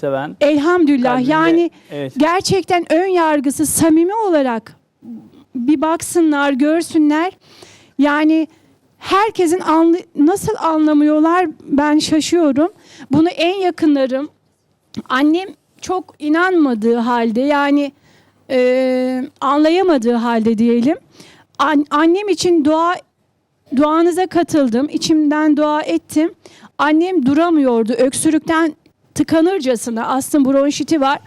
seven. Elhamdülillah kalbinde- yani evet. gerçekten ön yargısı samimi olarak bir baksınlar, görsünler. Yani herkesin anlı- nasıl anlamıyorlar ben şaşıyorum. Bunu en yakınlarım, annem çok inanmadığı halde yani e, anlayamadığı halde diyelim. An- annem için dua duanıza katıldım. içimden dua ettim. Annem duramıyordu. Öksürükten tıkanırcasına astım bronşiti var.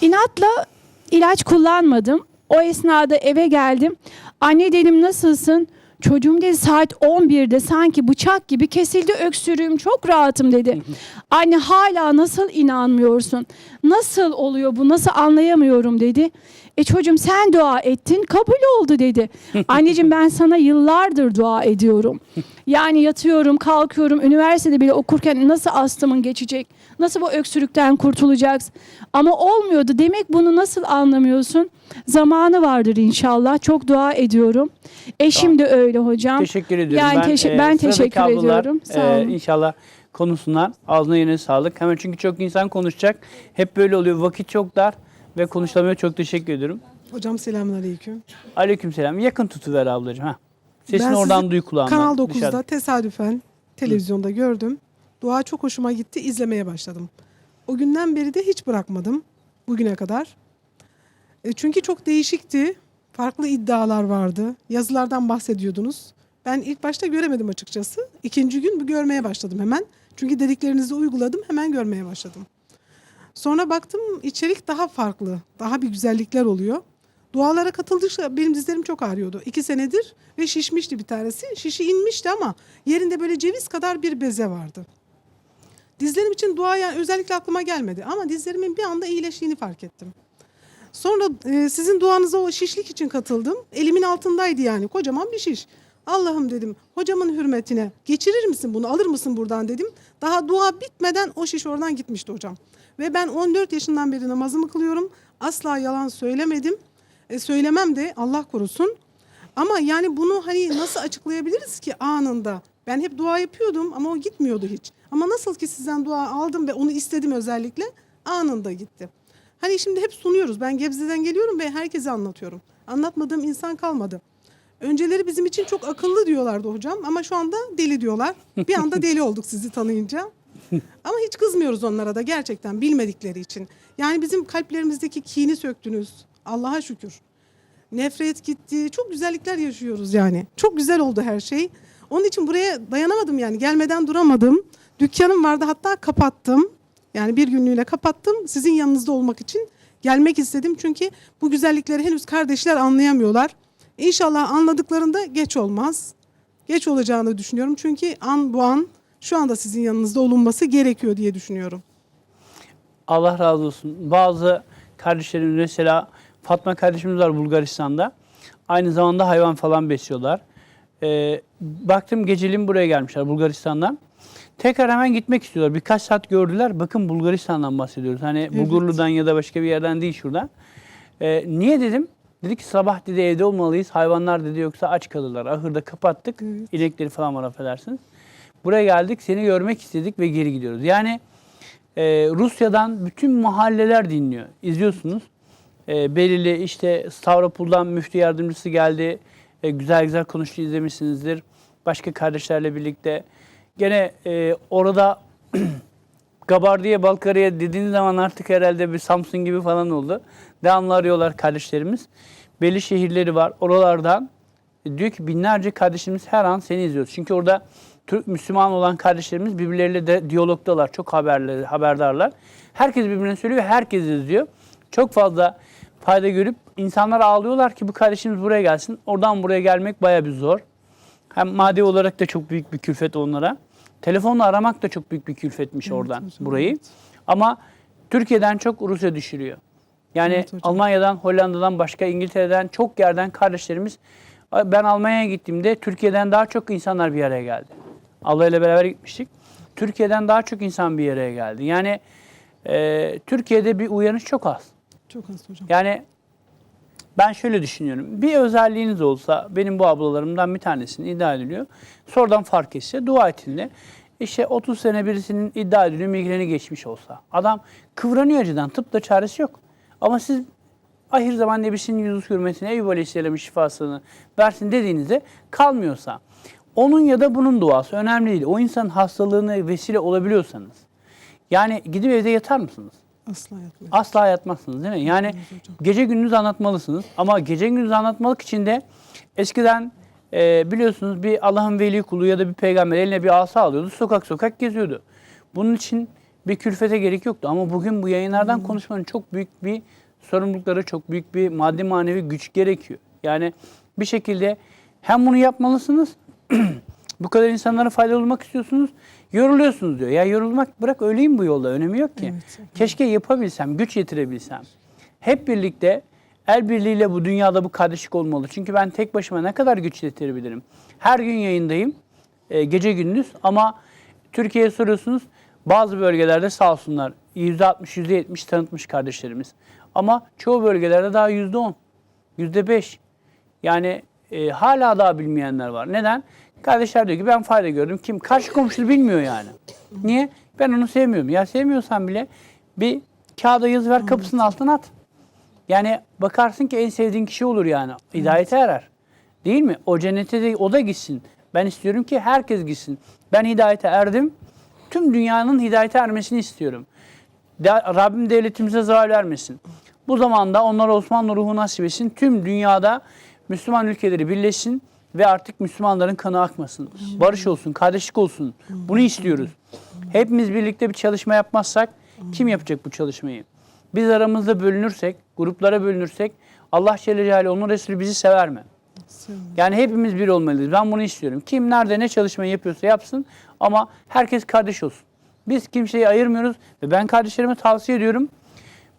İnatla ilaç kullanmadım. O esnada eve geldim. Anne dedim nasılsın? Çocuğum dedi saat 11'de sanki bıçak gibi kesildi öksürüğüm çok rahatım dedi. Anne hala nasıl inanmıyorsun? Nasıl oluyor bu? Nasıl anlayamıyorum dedi. E çocuğum sen dua ettin kabul oldu dedi. Anneciğim ben sana yıllardır dua ediyorum. Yani yatıyorum kalkıyorum üniversitede bile okurken nasıl astımın geçecek? Nasıl bu öksürükten kurtulacaksın? Ama olmuyordu. Demek bunu nasıl anlamıyorsun? Zamanı vardır inşallah. Çok dua ediyorum. Eşim de öyle hocam. Teşekkür ediyorum. Yani teşe- ben sıradaki teşekkür ablalar, ediyorum. Sağ e, olun. inşallah konuşsunlar. Ağzına yine sağlık. Hemen çünkü çok insan konuşacak. Hep böyle oluyor. Vakit çok dar ve konuşulamıyor. Çok teşekkür ediyorum. Hocam selamünaleyküm. Aleykümselam. Yakın tutuver ablacığım. Ha. Sesini Ben oradan duy kulağından. Kanal 9'da dışarıda. tesadüfen televizyonda gördüm. Dua çok hoşuma gitti. izlemeye başladım. O günden beri de hiç bırakmadım bugüne kadar. E, çünkü çok değişikti. Farklı iddialar vardı. Yazılardan bahsediyordunuz. Ben ilk başta göremedim açıkçası. İkinci gün görmeye başladım hemen. Çünkü dediklerinizi uyguladım. Hemen görmeye başladım. Sonra baktım içerik daha farklı. Daha bir güzellikler oluyor. Dualara katıldıkça benim dizlerim çok ağrıyordu. İki senedir ve şişmişti bir tanesi. Şişi inmişti ama yerinde böyle ceviz kadar bir beze vardı. Dizlerim için dua yani özellikle aklıma gelmedi. Ama dizlerimin bir anda iyileştiğini fark ettim. Sonra e, sizin duanıza o şişlik için katıldım. Elimin altındaydı yani kocaman bir şiş. Allah'ım dedim hocamın hürmetine geçirir misin bunu alır mısın buradan dedim. Daha dua bitmeden o şiş oradan gitmişti hocam. Ve ben 14 yaşından beri namazımı kılıyorum. Asla yalan söylemedim. E, söylemem de Allah korusun. Ama yani bunu hani nasıl açıklayabiliriz ki anında? Ben hep dua yapıyordum ama o gitmiyordu hiç. Ama nasıl ki sizden dua aldım ve onu istedim özellikle anında gitti. Hani şimdi hep sunuyoruz. Ben Gebze'den geliyorum ve herkese anlatıyorum. Anlatmadığım insan kalmadı. Önceleri bizim için çok akıllı diyorlardı hocam ama şu anda deli diyorlar. Bir anda deli olduk sizi tanıyınca. Ama hiç kızmıyoruz onlara da gerçekten bilmedikleri için. Yani bizim kalplerimizdeki kini söktünüz. Allah'a şükür. Nefret gitti. Çok güzellikler yaşıyoruz yani. Çok güzel oldu her şey. Onun için buraya dayanamadım yani. Gelmeden duramadım. Dükkanım vardı hatta kapattım. Yani bir günlüğüne kapattım. Sizin yanınızda olmak için gelmek istedim. Çünkü bu güzellikleri henüz kardeşler anlayamıyorlar. İnşallah anladıklarında geç olmaz. Geç olacağını düşünüyorum. Çünkü an bu an şu anda sizin yanınızda olunması gerekiyor diye düşünüyorum. Allah razı olsun. Bazı kardeşlerimiz mesela Fatma kardeşimiz var Bulgaristan'da. Aynı zamanda hayvan falan besliyorlar. Ee, baktım geceliğin buraya gelmişler Bulgaristan'dan. Tekrar hemen gitmek istiyorlar. Birkaç saat gördüler. Bakın Bulgaristan'dan bahsediyoruz. Hani Bulgurlu'dan ya da başka bir yerden değil şuradan. Ee, niye dedim? Dedi ki sabah dedi evde olmalıyız. Hayvanlar dedi yoksa aç kalırlar. Ahırda kapattık. İnekleri falan var affedersiniz. Buraya geldik seni görmek istedik ve geri gidiyoruz. Yani e, Rusya'dan bütün mahalleler dinliyor. İzliyorsunuz. E, belirli işte Stavropol'dan müftü yardımcısı geldi. E, güzel güzel konuştu izlemişsinizdir. Başka kardeşlerle birlikte. Gene e, orada Gabardiye, Balkariye dediğiniz zaman artık herhalde bir Samsun gibi falan oldu. Devamlı arıyorlar kardeşlerimiz. Belli şehirleri var. Oralardan e, diyor ki binlerce kardeşimiz her an seni izliyoruz. Çünkü orada Türk Müslüman olan kardeşlerimiz birbirleriyle de diyalogdalar. Çok haberleri, haberdarlar. Herkes birbirine söylüyor, herkes izliyor. Çok fazla fayda görüp insanlar ağlıyorlar ki bu kardeşimiz buraya gelsin. Oradan buraya gelmek baya bir zor. Hem maddi olarak da çok büyük bir külfet onlara. Telefonla aramak da çok büyük bir külfetmiş oradan hocam, burayı. evet. Ama Türkiye'den çok Rusya düşürüyor. Yani Evet hocam. Almanya'dan, Hollanda'dan, başka İngiltere'den çok yerden kardeşlerimiz ben Almanya'ya gittiğimde Türkiye'den daha çok insanlar bir araya geldi. Allah ile beraber gitmiştik. Türkiye'den daha çok insan bir araya geldi. Yani e, Türkiye'de bir uyanış çok az. Çok az hocam. Yani ben şöyle düşünüyorum. Bir özelliğiniz olsa benim bu ablalarımdan bir tanesini iddia ediliyor. Sonradan fark etse dua etinle. işte 30 sene birisinin iddia ediliyor migreni geçmiş olsa. Adam kıvranıyor acıdan. Tıpta çaresi yok. Ama siz ahir zaman nebisinin yüzü hürmetine Eyüp Aleyhisselam'ın şifasını versin dediğinizde kalmıyorsa onun ya da bunun duası önemli değil. O insanın hastalığına vesile olabiliyorsanız yani gidip evde yatar mısınız? Asla yapmıyor. Asla yatmazsınız değil mi? Yani gece gündüz anlatmalısınız. Ama gece gündüz anlatmalık için de eskiden e, biliyorsunuz bir Allah'ın veli kulu ya da bir peygamber eline bir asa alıyordu. Sokak sokak geziyordu. Bunun için bir külfete gerek yoktu. Ama bugün bu yayınlardan konuşmanın çok büyük bir sorumlulukları, çok büyük bir maddi manevi güç gerekiyor. Yani bir şekilde hem bunu yapmalısınız bu kadar insanlara faydalı olmak istiyorsunuz. Yoruluyorsunuz diyor. Ya yorulmak bırak öleyim bu yolda. Önemi yok ki. Evet. Keşke yapabilsem, güç yetirebilsem. Hep birlikte el birliğiyle bu dünyada bu kardeşlik olmalı. Çünkü ben tek başıma ne kadar güç yetirebilirim? Her gün yayındayım. e, gece gündüz ama Türkiye'ye soruyorsunuz. Bazı bölgelerde sağ olsunlar %60, %70 tanıtmış kardeşlerimiz. Ama çoğu bölgelerde daha %10, %5. Yani e, hala daha bilmeyenler var. Neden? Kardeşler diyor ki ben fayda gördüm. Kim? Karşı komşu bilmiyor yani. Niye? Ben onu sevmiyorum. Ya sevmiyorsan bile bir kağıda yazı ver kapısının altına at. Yani bakarsın ki en sevdiğin kişi olur yani. Hidayete erer. Değil mi? O cennete de o da gitsin. Ben istiyorum ki herkes gitsin. Ben hidayete erdim. Tüm dünyanın hidayete ermesini istiyorum. De, Rabbim devletimize zarar vermesin. Bu zamanda onlara Osmanlı ruhu nasip etsin. Tüm dünyada Müslüman ülkeleri birleşsin ve artık Müslümanların kanı akmasın. Barış olsun, kardeşlik olsun. Bunu istiyoruz. Hepimiz birlikte bir çalışma yapmazsak kim yapacak bu çalışmayı? Biz aramızda bölünürsek, gruplara bölünürsek Allah Celle Celaluhu onun Resulü bizi sever mi? Yani hepimiz bir olmalıyız. Ben bunu istiyorum. Kim nerede ne çalışmayı yapıyorsa yapsın ama herkes kardeş olsun. Biz kimseyi ayırmıyoruz ve ben kardeşlerime tavsiye ediyorum.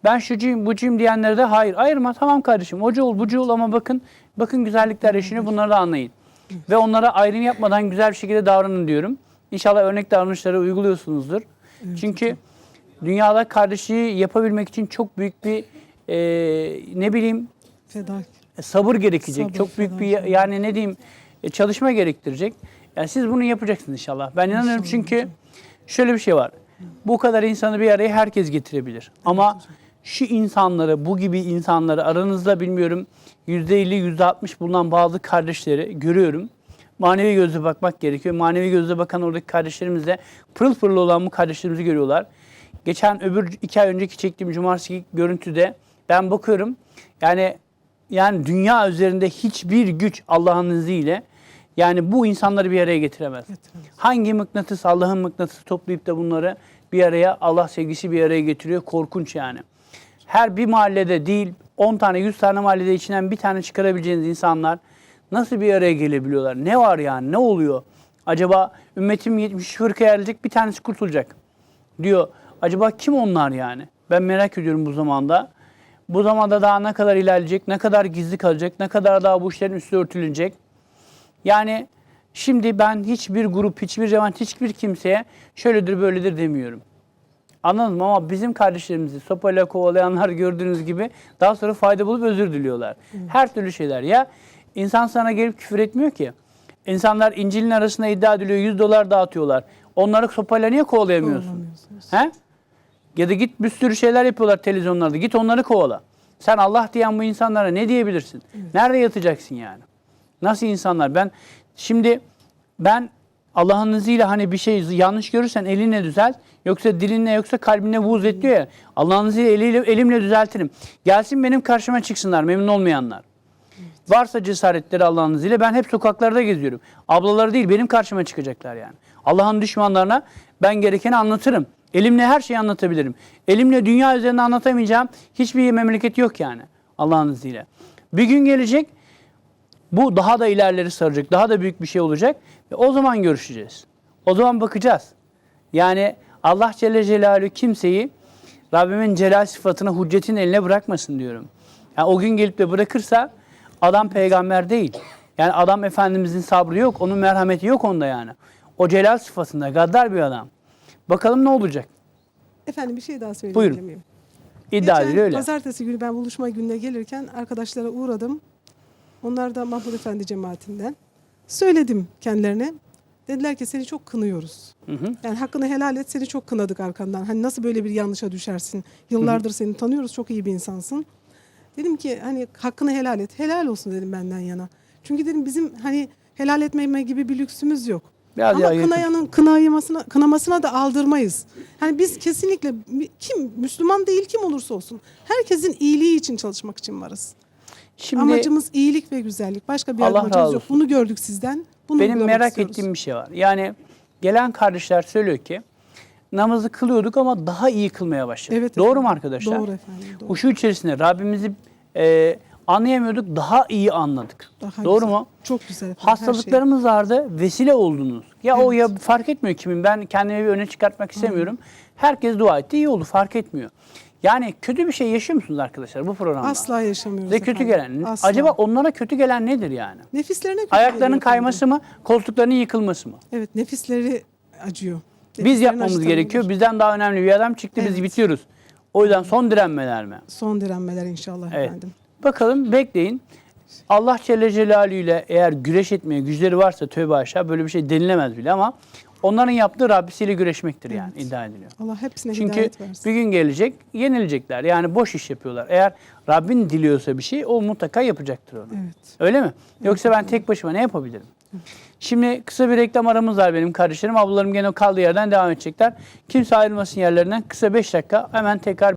Ben şucuyum, bucuyum diyenlere de hayır ayırma tamam kardeşim. Ocu ol, bucu ol ama bakın bakın güzellikler yaşanıyor bunları da anlayın. Ve onlara ayrım yapmadan güzel bir şekilde davranın diyorum. İnşallah örnek davranışları uyguluyorsunuzdur. Çünkü dünyada kardeşliği yapabilmek için çok büyük bir eee, ne bileyim e, sabır gerekecek. Sabır, çok büyük bir fedakarlık. yani ne diyeyim e, çalışma gerektirecek. Yani siz bunu yapacaksınız inşallah. Ben inanıyorum çünkü şöyle bir şey var. Bu kadar insanı bir araya herkes getirebilir. Ama şu insanları, bu gibi insanları aranızda bilmiyorum %50, %60 bulunan bazı kardeşleri görüyorum. Manevi gözle bakmak gerekiyor. Manevi gözle bakan oradaki kardeşlerimiz de pırıl pırıl olan bu kardeşlerimizi görüyorlar. Geçen öbür iki ay önceki çektiğim cumartesi görüntüde ben bakıyorum. Yani yani dünya üzerinde hiçbir güç Allah'ın izniyle yani bu insanları bir araya getiremez. Getiremez. Hangi mıknatıs Allah'ın mıknatısı toplayıp da bunları bir araya Allah sevgisi bir araya getiriyor. Korkunç yani. Her bir mahallede değil 10 tane 100 tane mahallede içinden bir tane çıkarabileceğiniz insanlar nasıl bir araya gelebiliyorlar? Ne var yani? Ne oluyor? Acaba ümmetim 70 fırkaya ayrılacak bir tanesi kurtulacak diyor. Acaba kim onlar yani? Ben merak ediyorum bu zamanda. Bu zamanda daha ne kadar ilerleyecek, ne kadar gizli kalacak, ne kadar daha bu işlerin üstü örtülecek. Yani şimdi ben hiçbir grup, hiçbir cemaat, hiçbir kimseye şöyledir böyledir demiyorum. Anladın mı? Ama bizim kardeşlerimizi sopayla kovalayanlar gördüğünüz gibi daha sonra fayda bulup özür diliyorlar. Her türlü şeyler. Ya insan sana gelip küfür etmiyor ki. İnsanlar İncil'in arasında iddia ediliyor 100 dolar dağıtıyorlar. Onları sopayla niye kovalayamıyorsun? He? Ya da git bir sürü şeyler yapıyorlar televizyonlarda. Git onları kovala. Sen Allah diyen bu insanlara ne diyebilirsin? Nerede yatacaksın yani? Nasıl insanlar? Ben şimdi ben Allah'ın izniyle hani bir şey yanlış görürsen elinle düzelt. Yoksa dilinle yoksa kalbinle buğz et diyor ya. Allah'ın izniyle eliyle, elimle düzeltirim. Gelsin benim karşıma çıksınlar memnun olmayanlar. Varsa cesaretleri Allah'ın izniyle ben hep sokaklarda geziyorum. Ablaları değil benim karşıma çıkacaklar yani. Allah'ın düşmanlarına ben gerekeni anlatırım. Elimle her şeyi anlatabilirim. Elimle dünya üzerinde anlatamayacağım hiçbir memleket yok yani Allah'ın izniyle. Bir gün gelecek bu daha da ilerleri saracak. Daha da büyük bir şey olacak. Ve o zaman görüşeceğiz. O zaman bakacağız. Yani Allah Celle Celaluhu kimseyi Rabbimin celal sıfatına hüccetin eline bırakmasın diyorum. Yani o gün gelip de bırakırsa adam peygamber değil. Yani adam Efendimizin sabrı yok. Onun merhameti yok onda yani. O celal sıfatında gaddar bir adam. Bakalım ne olacak? Efendim bir şey daha Buyurun. söyleyebilir miyim? İddia Geçen ediliyor öyle. pazartesi günü ben buluşma gününe gelirken arkadaşlara uğradım. Onlar da Mahmud Efendi cemaatinden. Söyledim kendilerine. Dediler ki seni çok kınıyoruz. Hı hı. Yani hakkını helal et seni çok kınadık arkandan. Hani nasıl böyle bir yanlışa düşersin? Yıllardır seni tanıyoruz çok iyi bir insansın. Dedim ki hani hakkını helal et. Helal olsun dedim benden yana. Çünkü dedim bizim hani helal etmeme gibi bir lüksümüz yok. Biraz Ama kınayanın kınayamasına, kınamasına da aldırmayız. Hani biz kesinlikle kim Müslüman değil kim olursa olsun herkesin iyiliği için çalışmak için varız. Şimdi Amacımız iyilik ve güzellik. Başka bir Allah amacımız razı yok. olsun. Bunu gördük sizden. Bunu benim uygulamak merak istiyoruz. ettiğim bir şey var. Yani gelen kardeşler söylüyor ki namazı kılıyorduk ama daha iyi kılmaya başladık. Evet Doğru efendim. mu arkadaşlar? Doğru efendim. Doğru. Huşu içerisinde Rabbimizi e, anlayamıyorduk, daha iyi anladık. Daha Doğru güzel. mu? Çok güzel efendim. her şey. Hastalıklarımız vardı, vesile oldunuz. Ya o Evet. ya fark etmiyor kimin. Ben kendimi bir öne çıkartmak istemiyorum. Herkes dua etti, iyi oldu, fark etmiyor. Yani kötü bir şey yaşıyor musunuz arkadaşlar bu programda? Asla yaşamıyoruz. Ve kötü efendim. gelen. Asla. Acaba onlara kötü gelen nedir yani? nefislerine kötü Ayaklarının geliyor efendim. kayması mı, koltuklarının yıkılması mı? Evet nefisleri acıyor. Biz Nefislerini yapmamız acıtan gerekiyor. Bizden daha önemli bir adam çıktı biz Evet. bitiyoruz. O yüzden son direnmeler mi? Son direnmeler inşallah Evet. efendim. Bakalım bekleyin. Allah Celle Celaluhu ile eğer güreş etmeye güçleri varsa tövbe aşağı böyle bir şey denilemez bile ama onların yaptığı Rabbisiyle güreşmektir yani Evet. iddia ediliyor. Allah hepsine Çünkü hidayet versin. bir gün gelecek yenilecekler. Yani boş iş yapıyorlar. Eğer Rabbin diliyorsa bir şey o mutlaka yapacaktır onu. Evet. Öyle mi? Yoksa ben tek başıma ne yapabilirim? Şimdi kısa bir reklam aramız var benim kardeşlerim. Ablalarım gene o kaldığı yerden devam edecekler. Kimse ayrılmasın yerlerinden. Kısa 5 dakika hemen tekrar